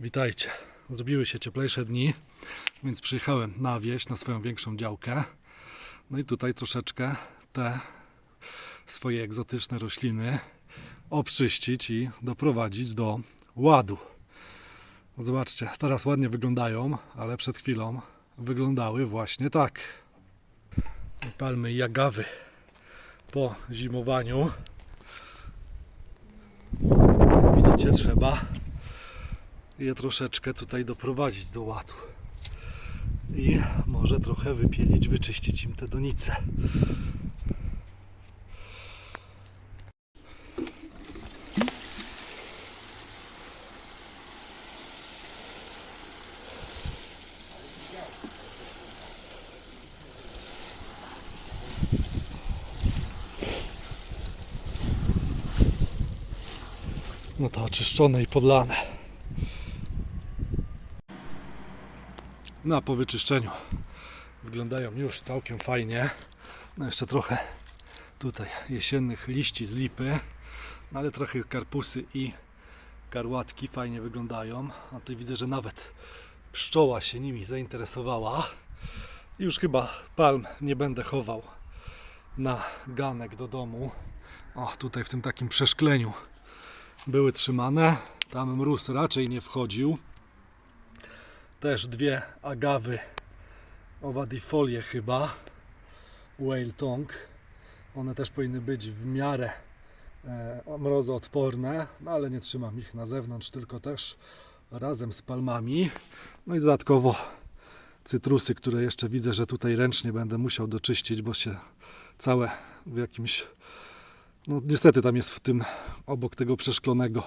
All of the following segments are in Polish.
Witajcie. Zrobiły się cieplejsze dni, więc przyjechałem na wieś, na swoją większą działkę. No i tutaj troszeczkę te swoje egzotyczne rośliny oczyścić i doprowadzić do ładu. Zobaczcie, teraz ładnie wyglądają, ale przed chwilą wyglądały właśnie tak. Palmy jagawy po zimowaniu. Widzicie, trzeba je troszeczkę tutaj doprowadzić do ładu. I może trochę wypielić, wyczyścić im te donice. No to oczyszczone i podlane. No a po wyczyszczeniu wyglądają już całkiem fajnie. No jeszcze trochę tutaj jesiennych liści z lipy, no ale trochę karpusy i karłatki fajnie wyglądają. A tutaj widzę, że nawet pszczoła się nimi zainteresowała. Już chyba palm nie będę chował na ganek do domu. O, tutaj w tym takim przeszkleniu były trzymane. Tam mróz raczej nie wchodził. Też dwie agawy owadifolie chyba. Whale tongue. One też powinny być w miarę e, mrozoodporne, no ale nie trzymam ich na zewnątrz, tylko też razem z palmami. No i dodatkowo cytrusy, które jeszcze widzę, że tutaj ręcznie będę musiał doczyścić, bo się całe w jakimś no niestety tam jest w tym obok tego przeszklonego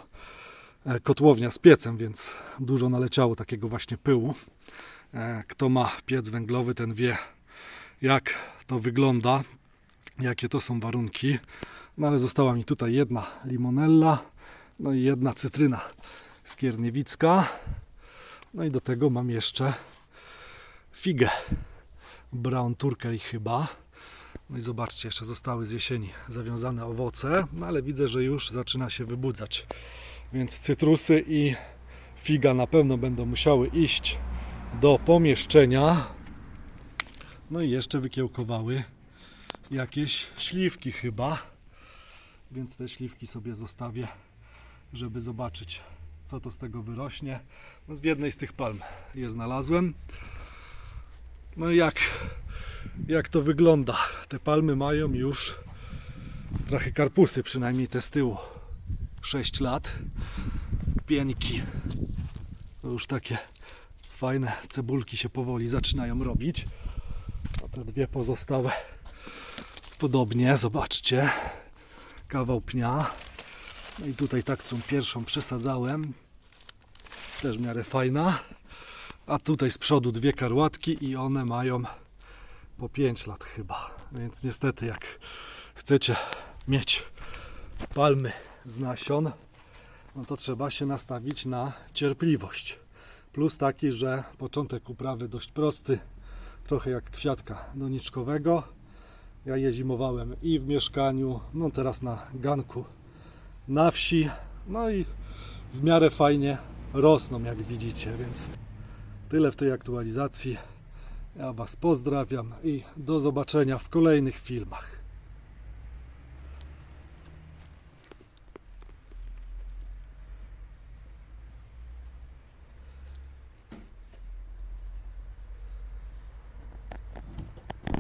kotłownia z piecem, więc dużo naleciało takiego właśnie pyłu. E, Kto ma piec węglowy, ten wie jak to wygląda, jakie to są warunki. No ale została mi tutaj jedna limonella, no i jedna cytryna skierniewicka. No i do tego mam jeszcze figę brown turkey chyba. No i zobaczcie, jeszcze zostały z jesieni zawiązane owoce, no ale widzę, że już zaczyna się wybudzać. Więc cytrusy i figa na pewno będą musiały iść do pomieszczenia. No i jeszcze wykiełkowały jakieś śliwki chyba. Więc te śliwki sobie zostawię, żeby zobaczyć, co to z tego wyrośnie. No w jednej z tych palm je znalazłem. No i jak jak to wygląda. Te palmy mają już trochę karpusy, przynajmniej te z tyłu. 6 lat. Pieńki. To już takie fajne cebulki się powoli zaczynają robić. A te dwie pozostałe podobnie, zobaczcie. Kawał pnia. No i tutaj tak, którą pierwszą przesadzałem. Też w miarę fajna. A tutaj z przodu dwie karłatki i one mają po 5 lat chyba. Więc niestety jak chcecie mieć palmy z nasion, no to trzeba się nastawić na cierpliwość. Plus taki, że początek uprawy dość prosty, trochę jak kwiatka doniczkowego. Ja je zimowałem i w mieszkaniu, no teraz na ganku na wsi, no i w miarę fajnie rosną, jak widzicie, więc tyle w tej aktualizacji. Ja Was pozdrawiam i do zobaczenia w kolejnych filmach.